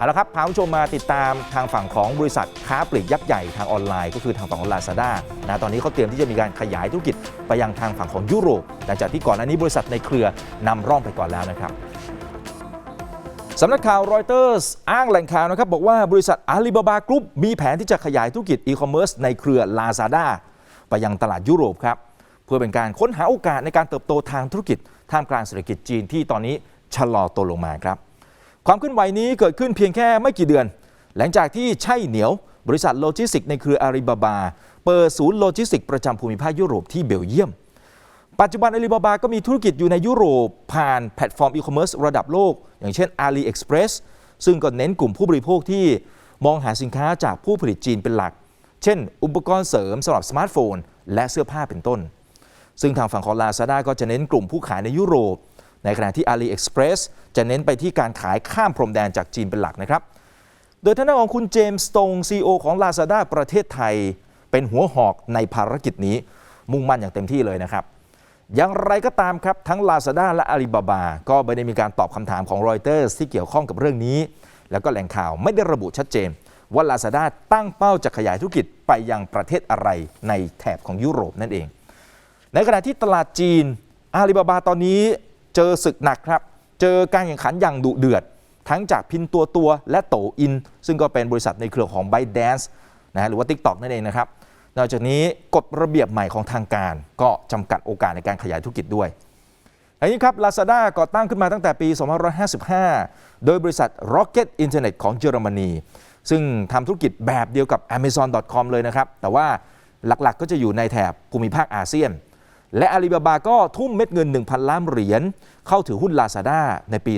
เอาละครับพาคุณผู้ชมมาติดตามทางฝั่งของบริษัทค้าปลีกยักษ์ใหญ่ทางออนไลน์ ก็คือทางฝั่งของ Lazada นะตอนนี้เขาเตรียมที่จะมีการขยายธุรกิจไปยังทางฝั่งของยุโรปหลังจากที่ก่อนหน้านี้บริษัทในเครือนำร่องไปก่อนแล้วนะครับสำนักข่าวรอยเตอร์สอ้างแหล่งข่าวนะครับบอกว่าบริษัทอาลีบาบากรุ๊ปมีแผนที่จะขยายธุรกิจอีคอมเมิร์ซในเครือ Lazada ไปยังตลาดยุโรปครับเพื่อเป็นการค้นหาโอกาสในการเติบโตทางธุรกิจท่ามกลางเศรษฐกิจจีนที่ตอนนี้ชะลอตัวลงมาครับ ความเคลื่อนไหวนี้เกิดขึ้นเพียงแค่ไม่กี่เดือน หลังจากที่ใช่เหนียวบริษัทโลจิสติกส์ในเครืออาลีบาบา เปิดศูนย์โลจิสติกส์ประจำภูมิภาคยุโรปที่เบลเยียม ปัจจุบันอาลีบาบาก็มีธุรกิจอยู่ในยุโรปผ่านแพลตฟอร์มอีคอมเมิร์ซระดับโลก อย่างเช่น AliExpress ซึ่งก็เน้นกลุ่มผู้บริโภคที่มองหาสินค้าจากผู้ผลิตจีนเป็นหลัก เช่น อุปกรณ์เสริมสำหรับสมาร์ทโฟน และเสื้อผ้าเป็นต้น ซึ่งทางฝั่งของ Lazada ก็จะเน้นกลุ่มผู้ขายในยุโรป ในขณะที่ AliExpress จะเน้นไปที่การขายข้ามพรมแดนจากจีนเป็นหลักนะครับ โดยท่านของคุณเจมส์สโตงซีอของ Lazada ประเทศไทย เป็นหัวหอกในภารกิจนี้ มุ่งมั่นอย่างเต็มที่เลยนะครับ อย่างไรก็ตามครับ ทั้ง Lazada และ Alibaba ก็ไม่ได้มีการตอบคำถามของ Reuters ที่เกี่ยวข้องกับเรื่องนี้ แล้วก็แหล่งข่าวไม่ได้ระบุชัดเจน ว่า Lazada ตั้งเป้าจะขยายธุรกิจไปยังประเทศอะไรในแถบของยุโรปนั่นเอง ในขณะที่ตลาดจีนอาลีบาบาตอนนี้ เจอศึกหนักครับ เจอการแข่งขันอย่างดุเดือด ทั้งจากพินตัวตัวและโตอิน ซึ่งก็เป็นบริษัทในเครือของ ByteDance นะฮะหรือว่า TikTok นั่นเองนะครับ นอกจากนี้กฎระเบียบใหม่ของทางการ ก็จำกัดโอกาสในการขยายธุรกิจด้วยอันนี้ครับ Lazada ก่อตั้งขึ้นมาตั้งแต่ปี 2555 โดยบริษัท Rocket Internet ของเยอรมนี ซึ่งทำธุรกิจแบบเดียวกับ Amazon.com เลยนะครับ แต่ว่าหลักๆก็จะอยู่ในแถบภูมิภาคอาเซียน และ Alibaba ก็ทุ่มเม็ดเงิน 1,000 ล้านเหรียญเข้าถือหุ้น Lazada ในปี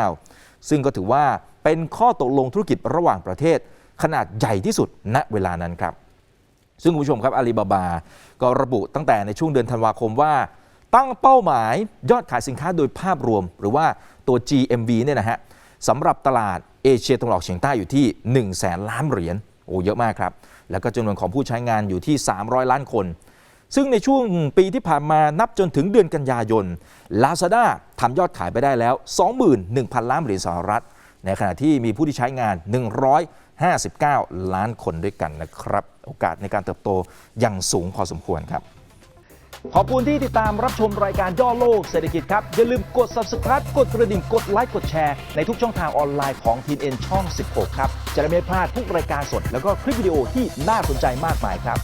2559 ซึ่งก็ถือว่าเป็นข้อตกลงธุรกิจระหว่างประเทศ ขนาดใหญ่ที่สุดณเวลานั้นครับ ซึ่งคุณผู้ชมครับอาลีบาบา ก็ระบุตั้งแต่ในช่วงเดือนธันวาคมว่า ตั้งเป้าหมายยอดขายสินค้าโดยภาพรวม หรือว่าตัว GMV เนี่ยนะฮะสำหรับตลาดเอเชียตะวันออกเฉียงใต้อยู่ที่1 0 0 0 0แสนล้านเหรียญโอ้เยอะมากครับแล้วก็จำนวนของผู้ใช้งานอยู่ที่ 300 ล้านคน ซึ่งในช่วงปีที่ผ่านมานับจนถึงเดือนกันยายน Lazada ทำยอดขายไปได้แล้ว 21,000 ล้านเหรียญสหรัฐ ในขณะที่มีผู้ที่ใช้งาน 159 ล้านคนด้วยกันนะครับ โอกาสในการเติบโตยังสูงพอสมควรครับ ขอบคุณที่ติดตามรับชมรายการย่อโลกเศรษฐกิจครับ อย่าลืมกด subscribe กดกระดิ่งกดไลค์กดแชร์ในทุกช่องทางออนไลน์ของทีเอ็นช่อง 16 ครับ จะได้ไม่พลาดทุกรายการสด แล้วก็คลิปวิดีโอที่น่าสนใจมากมายครับ